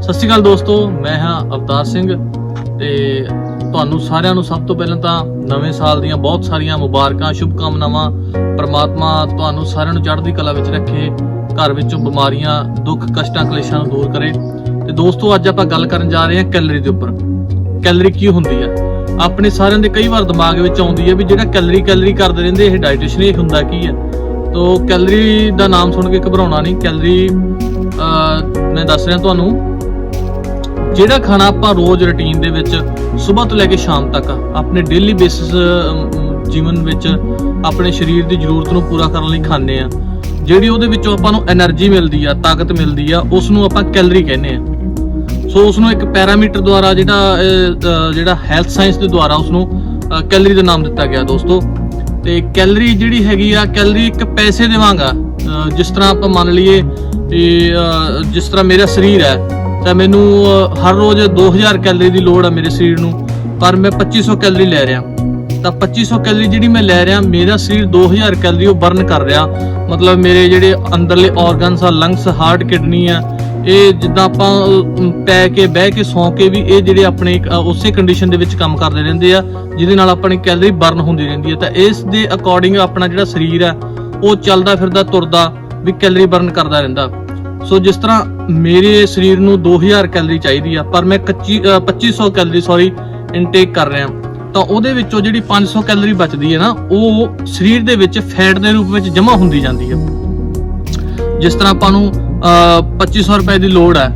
ਸਤਿ ਸ਼੍ਰੀ ਅਕਾਲ ਦੋਸਤੋ, ਮੈਂ ਹਾਂ ਅਵਤਾਰ ਸਿੰਘ ਤੇ ਤੁਹਾਨੂੰ ਸਾਰਿਆਂ ਨੂੰ ਸਭ ਤੋਂ ਪਹਿਲਾਂ ਤਾਂ ਨਵੇਂ ਸਾਲ ਦੀਆਂ ਬਹੁਤ ਸਾਰੀਆਂ ਮੁਬਾਰਕਾਂ, ਸ਼ੁਭਕਾਮਨਾਵਾਂ, ਪ੍ਰਮਾਤਮਾ ਤੁਹਾਨੂੰ ਸਾਰਿਆਂ ਨੂੰ ਚੜ੍ਹਦੀ ਕਲਾ ਵਿੱਚ ਰੱਖੇ, ਘਰ ਵਿੱਚੋਂ ਬਿਮਾਰੀਆਂ, ਦੁੱਖ, ਕਸ਼ਟਾਂ, ਕਲੇਸ਼ਾਂ ਨੂੰ ਦੂਰ ਕਰੇ। ਤੇ ਦੋਸਤੋ, ਅੱਜ ਆਪਾਂ ਗੱਲ ਕਰਨ ਜਾ ਰਹੇ ਹਾਂ ਕੈਲਰੀ ਦੇ ਉੱਪਰ। ਕੈਲਰੀ ਕੀ ਹੁੰਦੀ ਹੈ? ਆਪਣੇ ਸਾਰਿਆਂ ਦੇ ਕਈ ਵਾਰ ਦਿਮਾਗ ਵਿੱਚ ਆਉਂਦੀ ਹੈ ਵੀ ਜਿਹੜਾ ਕੈਲਰੀ ਕੈਲਰੀ ਕਰਦੇ ਰਹਿੰਦੇ, ਇਹ ਡਾਈਟੇਸ਼ਨ ਇਹ ਹੁੰਦਾ ਕੀ ਹੈ? ਤੋ ਕੈਲਰੀ ਦਾ ਨਾਮ ਸੁਣ ਕੇ ਘਬਰਾਉਣਾ ਨਹੀਂ। ਕੈਲਰੀ ਮੈਂ ਦੱਸ ਰਿਹਾ ਤੁਹਾਨੂੰ ਜਿਹੜਾ ਖਾਣਾ ਆਪਾਂ ਰੋਜ਼ ਰੁਟੀਨ ਦੇ ਵਿੱਚ ਸਵੇਰ ਤੋਂ ਲੈ ਕੇ ਸ਼ਾਮ ਤੱਕ ਆਪਣੇ ਡੇਲੀ ਬੇਸਿਸ ਜੀਵਨ ਵਿੱਚ ਆਪਣੇ ਸਰੀਰ ਦੀ ਜ਼ਰੂਰਤ ਨੂੰ ਪੂਰਾ ਕਰਨ ਲਈ ਖਾਂਦੇ ਆ ਜਿਹੜੀ ਉਹਦੇ ਵਿੱਚੋਂ ਆਪਾਂ ਨੂੰ એનર્ਜੀ ਮਿਲਦੀ ਆ, ਤਾਕਤ ਮਿਲਦੀ ਆ ਉਸ ਨੂੰ ਆਪਾਂ ਕੈਲਰੀ ਕਹਿੰਦੇ ਆ ਸੋ ਉਸ ਨੂੰ ਇੱਕ ਪੈਰਾਮੀਟਰ ਦੁਆਰਾ ਜਿਹੜਾ ਜਿਹੜਾ ਹੈਲਥ ਸਾਇੰਸ ਦੇ ਦੁਆਰਾ ਉਸ ਨੂੰ ਕੈਲਰੀ ਦਾ ਨਾਮ ਦਿੱਤਾ ਗਿਆ ਦੋਸਤੋ। ਤੇ ਕੈਲਰੀ ਜਿਹੜੀ ਹੈਗੀ ਆ ਕੈਲਰੀ ਇੱਕ ਪੈਸੇ ਦੇ ਵਾਂਗ ਆ ਜਿਸ ਤਰ੍ਹਾਂ ਆਪਾਂ ਮੰਨ ਲਈਏ ਤੇ ਜਿਸ ਤਰ੍ਹਾਂ ਮੇਰਾ ਸਰੀਰ ਹੈ ਤਾਂ ਮੈਨੂੰ ਹਰ ਰੋਜ਼ 2000 ਕੈਲਰੀ ਦੀ ਲੋੜ ਆ ਮੇਰੇ ਸਰੀਰ ਨੂੰ। ਪਰ ਮੈਂ 2500 ਕੈਲਰੀ ਲੈ ਰਿਹਾ। ਤਾਂ 2500 ਕੈਲਰੀ ਜਿਹੜੀ ਮੈਂ ਲੈ ਰਿਹਾ, ਮੇਰਾ ਸਰੀਰ 2000 ਕੈਲਰੀ ਉਹ ਬਰਨ ਕਰ ਰਿਹਾ। ਮਤਲਬ ਮੇਰੇ ਜਿਹੜੇ ਅੰਦਰਲੇ ਆਰਗਨਸ ਆ ਲੰਗਸ ਹਾਰਟ ਕਿਡਨੀ ਆ, ਇਹ ਜਿੱਦਾਂ ਆਪਾਂ ਪੈ ਕੇ, ਬਹਿ ਕੇ, ਸੌਂ ਕੇ ਵੀ ਇਹ ਜਿਹੜੇ ਆਪਣੇ ਉਸੇ ਕੰਡੀਸ਼ਨ ਦੇ ਵਿੱਚ ਕੰਮ ਕਰਦੇ ਰਹਿੰਦੇ ਆ, ਜਿਹਦੇ ਨਾਲ ਆਪਣੀ ਕੈਲਰੀ ਬਰਨ ਹੁੰਦੀ ਰਹਿੰਦੀ ਹੈ ਤਾਂ ਇਸ ਦੇ ਅਕੋਰਡਿੰਗ ਆਪਣਾ ਜਿਹੜਾ ਸਰੀਰ ਆ, ਉਹ ਚੱਲਦਾ ਫਿਰਦਾ, ਤੁਰਦਾ, ਵੀ ਕੈਲਰੀ ਬਰਨ ਕਰਦਾ ਰਹਿੰਦਾ। ਸੋ ਜਿਸ ਤਰ੍ਹਾਂ ਮੇਰੇ ਸਰੀਰ ਨੂੰ 2000 ਕੈਲਰੀ ਚਾਹੀਦੀ ਆ ਪਰ ਮੈਂ 25 ਅ, 2500 ਕੈਲਰੀ ਸੌਰੀ ਇਨਟੇਕ ਕਰ ਰਿਹਾ ਤਾਂ ਉਹਦੇ ਵਿੱਚੋਂ ਜਿਹੜੀ 500 ਕੈਲਰੀ ਬਚਦੀ ਹੈ ਨਾ ਉਹ ਸਰੀਰ ਦੇ ਵਿੱਚ ਫੈਟ ਦੇ ਰੂਪ ਵਿੱਚ ਜਮ੍ਹਾਂ ਹੁੰਦੀ ਜਾਂਦੀ ਹੈ। ਜਿਸ ਤਰ੍ਹਾਂ ਆਪਾਂ ਨੂੰ ਅਹ, 2500 ਰੁਪਏ ਦੀ ਲੋੜ ਹੈ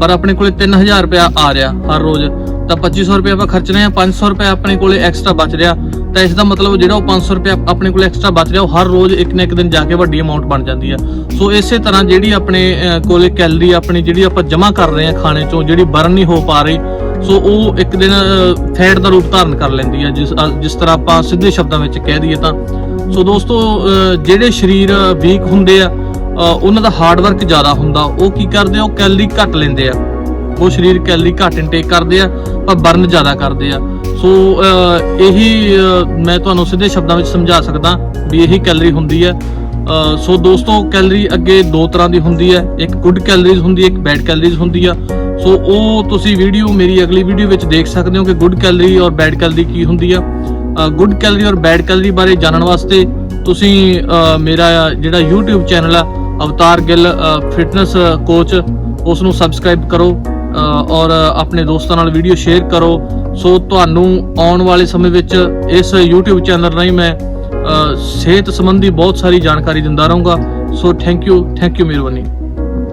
ਪਰ ਆਪਣੇ ਕੋਲੇ 3000 ਰੁਪਇਆ ਆ ਰਿਹਾ ਹਰ ਰੋਜ਼ ਤਾਂ 2500 ਰੁਪਏ ਆਪਾਂ ਖਰਚ ਰਹੇ ਹਾਂ 500 ਰੁਪਏ ਆਪਣੇ ਕੋਲੇ ਐਕਸਟਰਾ ਬਚ ਰਿਹਾ ਤਾਂ ਇਸ ਦਾ ਮਤਲਬ ਜਿਹੜਾ ਉਹ 500 ਰੁਪਏ ਆਪਣੇ ਕੋਲ ਐਕਸਟਰਾ ਬਚ ਰਿਹਾ ਉਹ ਹਰ ਰੋਜ਼ ਇੱਕ ਨਾ ਇੱਕ ਦਿਨ ਜਾ ਕੇ ਵੱਡੀ ਅਮਾਉਂਟ ਬਣ ਜਾਂਦੀ ਆ। ਸੋ ਇਸੇ ਤਰ੍ਹਾਂ ਜਿਹੜੀ ਆਪਣੇ ਅਹ, ਕੋਲੇ ਕੈਲਰੀ ਆਪਣੀ ਜਿਹੜੀ ਆਪਾਂ ਜਮ੍ਹਾਂ ਕਰ ਰਹੇ ਹਾਂ ਖਾਣੇ ਚੋਂ ਜਿਹੜੀ ਬਰਨ ਨਹੀਂ ਹੋ ਪਾ ਰਹੀ ਸੋ ਉਹ ਇੱਕ ਦਿਨ ਫੈਟ ਦਾ ਰੂਪ ਧਾਰਨ ਕਰ ਲੈਂਦੀ ਆ ਜਿਸ ਜਿਸ ਤਰ੍ਹਾਂ ਆਪਾਂ ਸਿੱਧੇ ਸ਼ਬਦਾਂ ਵਿੱਚ ਕਹਿ ਦਈਏ ਤਾਂ। ਸੋ ਦੋਸਤੋ ਜਿਹੜੇ ਸਰੀਰ ਵੀਕ ਹੁੰਦੇ ਆ ਉਹਨਾਂ ਦਾ ਹਾਰਡ ਵਰਕ ਜ਼ਿਆਦਾ ਹੁੰਦਾ ਉਹ ਕੀ ਕਰਦੇ ਆ? ਉਹ ਕੈਲਰੀ ਘੱਟ ਲੈਂਦੇ ਆ। ਉਹ ਸਰੀਰ ਕੈਲਰੀ ਘੱਟ ਇਨਟੇਕ ਕਰਦੇ ਆ, ਪਰ ਬਰਨ ਜ਼ਿਆਦਾ ਕਰਦੇ ਆ। ਸੋ ਇਹੀ ਮੈਂ ਤੁਹਾਨੂੰ ਸਿੱਧੇ ਸ਼ਬਦਾਂ ਵਿੱਚ ਸਮਝਾ ਸਕਦਾ ਵੀ ਇਹੀ ਕੈਲਰੀ ਹੁੰਦੀ ਹੈ। ਸੋ ਦੋਸਤੋ, ਕੈਲਰੀ ਅੱਗੇ ਦੋ ਤਰ੍ਹਾਂ ਦੀ ਹੁੰਦੀ ਹੈ। ਇੱਕ ਗੁੱਡ ਕੈਲਰੀਜ਼ ਹੁੰਦੀ ਹੈ, ਇੱਕ ਬੈਡ ਕੈਲਰੀਜ਼ ਹੁੰਦੀ ਆ। ਸੋ ਉਹ ਤੁਸੀਂ ਵੀਡੀਓ ਮੇਰੀ ਅਗਲੀ ਵੀਡੀਓ ਵਿੱਚ ਦੇਖ ਸਕਦੇ ਹੋ ਕਿ ਗੁੱਡ ਕੈਲਰੀ ਔਰ ਬੈਡ ਕੈਲਰੀ ਕੀ ਹੁੰਦੀ ਆ। ਗੁੱਡ ਕੈਲਰੀ ਔਰ ਬੈਡ ਕੈਲਰੀ ਬਾਰੇ ਜਾਣਨ ਵਾਸਤੇ ਤੁਸੀਂ ਮੇਰਾ ਜਿਹੜਾ YouTube ਚੈਨਲ ਆ, ਅਵਤਾਰ ਗਿੱਲ ਫਿਟਨੈਸ ਕੋਚ ਉਸ ਨੂੰ ਸਬਸਕ੍ਰਾਈਬ ਕਰੋ। ਔਰ ਆਪਣੇ ਦੋਸਤਾਂ ਨਾਲ ਵੀਡੀਓ ਸ਼ੇਅਰ ਕਰੋ। ਸੋ ਤੁਹਾਨੂੰ ਆਉਣ ਵਾਲੇ ਸਮੇਂ ਵਿੱਚ ਇਸ YouTube ਚੈਨਲ ਰਾਹੀਂ ਮੈਂ ਸਿਹਤ ਸੰਬੰਧੀ ਬਹੁਤ ਸਾਰੀ ਜਾਣਕਾਰੀ ਦਿੰਦਾ ਰਹੂੰਗਾ। So thank you thank you ਮਿਹਰਬਾਨੀ।